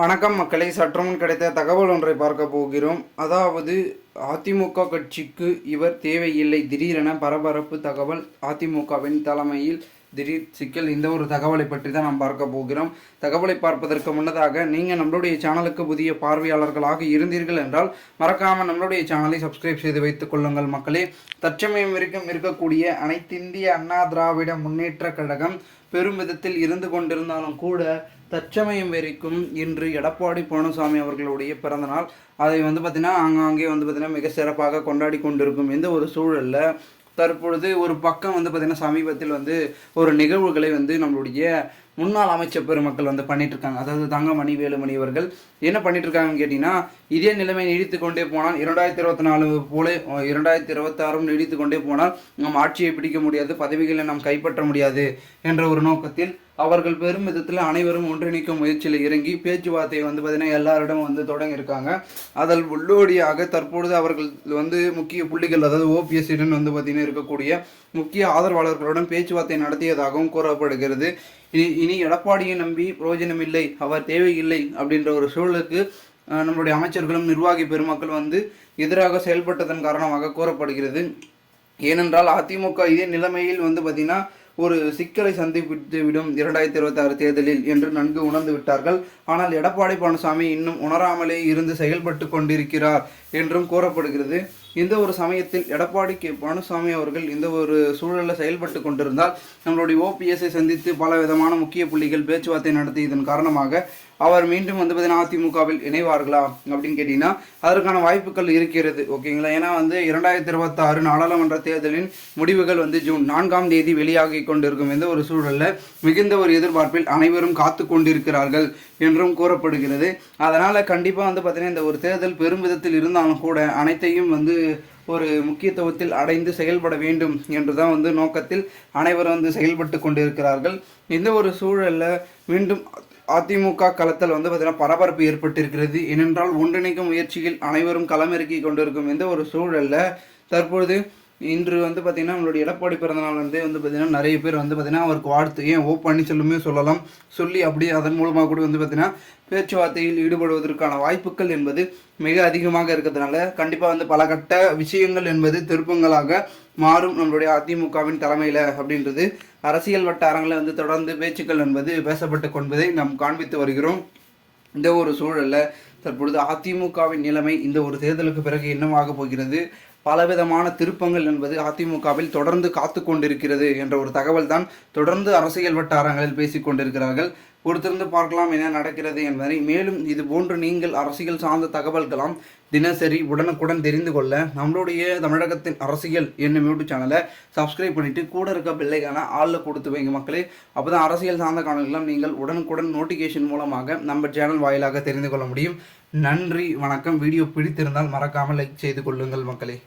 வணக்கம் மக்களை சற்றுமுன் கிடைத்த தகவல் ஒன்றை பார்க்க போகிறோம். அதாவது அதிமுக கட்சிக்கு இவர் தேவையில்லை. திடீரென பரபரப்பு தகவல் அதிமுகவின் தலைமையில் திடீர் சிக்கல் இந்த ஒரு தகவலை பற்றி தான் நாம் பார்க்க போகிறோம். தகவலை பார்ப்பதற்கு முன்னதாக நீங்கள் நம்மளுடைய சேனலுக்கு புதிய பார்வையாளர்களாக இருந்தீர்கள் என்றால் மறக்காமல் நம்மளுடைய சேனலை சப்ஸ்கிரைப் செய்து வைத்துக் கொள்ளுங்கள் மக்களே. தற்சமயம் இருக்கும் இருக்கக்கூடிய அனைத்திந்திய அண்ணா திராவிட முன்னேற்ற கழகம் பெரும் விதத்தில் இருந்து கொண்டிருந்தாலும் கூட தற்சமயம் வரைக்கும் இன்று எடப்பாடி பழனிசாமி அவர்களுடைய பிறந்தநாள் அதை வந்து பார்த்திங்கன்னா ஆங்காங்கே வந்து பார்த்திங்கன்னா மிக சிறப்பாக கொண்டாடி கொண்டிருக்கும் எந்த ஒரு சூழலில் தற்பொழுது ஒரு பக்கம் வந்து பார்த்திங்கன்னா சமீபத்தில் வந்து ஒரு நிகழ்வுகளை வந்து நம்மளுடைய முன்னாள் அமைச்சர் பெருமக்கள் வந்து பண்ணிட்டு இருக்காங்க அதாவது தங்கமணி வேலுமணி அவர்கள் என்ன பண்ணிட்டு இருக்காங்கன்னு கேட்டிங்கன்னா இதே நிலைமை நீடித்து கொண்டே போனால் இரண்டாயிரத்தி இருபத்தி நாலு போல இரண்டாயிரத்தி இருபத்தாறும் நீடித்து கொண்டே போனால் நம் ஆட்சியை பிடிக்க முடியாது பதவிகளை நாம் கைப்பற்ற முடியாது என்ற ஒரு நோக்கத்தில் அவர்கள் பெரும் விதத்தில் அனைவரும் ஒன்றிணைக்கும் முயற்சியில் இறங்கி பேச்சுவார்த்தையை வந்து பார்த்தீங்கன்னா எல்லாரிடமும் வந்து தொடங்கியிருக்காங்க. அதில் உள்ளோடியாக தற்பொழுது அவர்கள் வந்து முக்கிய புள்ளிகள் அதாவது ஓபிஎஸ்ஸுடன் வந்து பார்த்தீங்கன்னா இருக்கக்கூடிய முக்கிய ஆதரவாளர்களுடன் பேச்சுவார்த்தை நடத்தியதாகவும் கூறப்படுகிறது. இனி இனி எடப்பாடியை நம்பி பிரயோஜனம் இல்லை அவர் தேவையில்லை அப்படின்ற ஒரு சூழலுக்கு நம்மளுடைய அமைச்சர்களும் நிர்வாகி பெருமக்கள் வந்து எதிராக செயல்பட்டதன் காரணமாக கூறப்படுகிறது. ஏனென்றால் அதிமுக இதே நிலைமையில் வந்து பார்த்திங்கன்னா ஒரு சிக்கலை சந்திப்பித்து விடும் இரண்டாயிரத்தி இருபத்தி ஆறு தேர்தலில் என்று நன்கு உணர்ந்து விட்டார்கள். ஆனால் எடப்பாடி பழனிசாமி இன்னும் உணராமலே இருந்து செயல்பட்டு கொண்டிருக்கிறார். என்றும் கூறப்படுகிறது. இந்த ஒரு சமயத்தில் எடப்பாடி கே. பழனிசாமி அவர்கள் இந்த ஒரு சூழலில் செயல்பட்டு கொண்டிருந்தால் நம்மளுடைய ஓபிஎஸ்ஐ சந்தித்து பல விதமான முக்கிய புள்ளிகள் பேச்சுவார்த்தை நடத்தியதன் காரணமாக அவர் மீண்டும் வந்து பார்த்தீங்கன்னா அதிமுகவில் இணைவார்களா அப்படின்னு கேட்டிங்கன்னா அதற்கான வாய்ப்புகள் இருக்கிறது ஓகேங்களா? ஏன்னா வந்து இரண்டாயிரத்தி இருபத்தாறு நாடாளுமன்ற தேர்தலின் முடிவுகள் வந்து ஜூன் நான்காம் தேதி வெளியாகி கொண்டிருக்கும் எந்த ஒரு சூழலில் மிகுந்த ஒரு எதிர்பார்ப்பில் அனைவரும் காத்து கொண்டிருக்கிறார்கள் என்றும் கூறப்படுகிறது. அதனால் கண்டிப்பாக வந்து பார்த்தீங்கன்னா இந்த ஒரு தேர்தல் பெரும் விதத்தில் இருந்தால் இருந்தாலும் கூட அனைத்தையும் வந்து ஒரு முக்கியத்துவத்தில் அடைந்து செயல்பட வேண்டும் என்று தான் வந்து நோக்கத்தில் அனைவரும் வந்து செயல்பட்டு கொண்டிருக்கிறார்கள். இந்த ஒரு சூழலில் மீண்டும் அதிமுக களத்தில் வந்து பார்த்தீங்கன்னா பரபரப்பு ஏற்பட்டிருக்கிறது. ஏனென்றால் ஒன்றிணைக்கும் முயற்சியில் அனைவரும் களமிறக்கி கொண்டிருக்கும் இந்த ஒரு சூழலில் தற்பொழுது இன்று வந்து பார்த்திங்கன்னா நம்மளுடைய எடப்பாடி பிறந்தநாள் வந்து வந்து பார்த்திங்கன்னா நிறைய பேர் வந்து பார்த்திங்கன்னா அவருக்கு வாழ்த்து ஏன் ஓ பன்னீர்செல்வமே சொல்லலாம் சொல்லி அப்படியே அதன் மூலமாக கூட வந்து பார்த்திங்கன்னா பேச்சுவார்த்தையில் ஈடுபடுவதற்கான வாய்ப்புகள் என்பது மிக அதிகமாக இருக்கிறதுனால கண்டிப்பாக வந்து பல கட்ட விஷயங்கள் என்பது திருப்பங்களாக மாறும் நம்மளுடைய அதிமுகவின் தலைமையில் அப்படின்றது. அரசியல் வட்டாரங்களில் வந்து தொடர்ந்து பேச்சுக்கள் என்பது பேசப்பட்டு கொண்டதை நாம் காண்பித்து வருகிறோம். இந்த ஒரு சூழலில் தற்பொழுது அதிமுகவின் நிலைமை இந்த ஒரு தேர்தலுக்கு பிறகு என்னவாக போகிறது? பலவிதமான திருப்பங்கள் என்பது அதிமுகவில் தொடர்ந்து காத்து கொண்டிருக்கிறது என்ற ஒரு தகவல் தான் தொடர்ந்து அரசியல் வட்டாரங்களில் பேசிக் கொண்டிருக்கிறார்கள் பொறுத்திருந்து பார்க்கலாம் என்ன நடக்கிறது என்பதை மேலும் இது போன்று நீங்கள் அரசியல் சார்ந்த தகவல்களாம் தினசரி உடனுக்குடன் தெரிந்து கொள்ள நம்மளுடைய தமிழகத்தின் அரசியல் என்னும் யூடியூப் சேனலை சப்ஸ்கிரைப் பண்ணிட்டு கூட இருக்க பிள்ளைக்கான ஆளில் கொடுத்து வைங்க மக்களே. அப்போ தான் அரசியல் சார்ந்த காணொலிகளாம் நீங்கள் உடனுக்குடன் நோட்டிஃபிகேஷன் மூலமாக நம்ம சேனல் வாயிலாக தெரிந்து கொள்ள முடியும். நன்றி வணக்கம். வீடியோ பிடித்திருந்தால் மறக்காமல் லைக் செய்து கொள்ளுங்கள் மக்களே.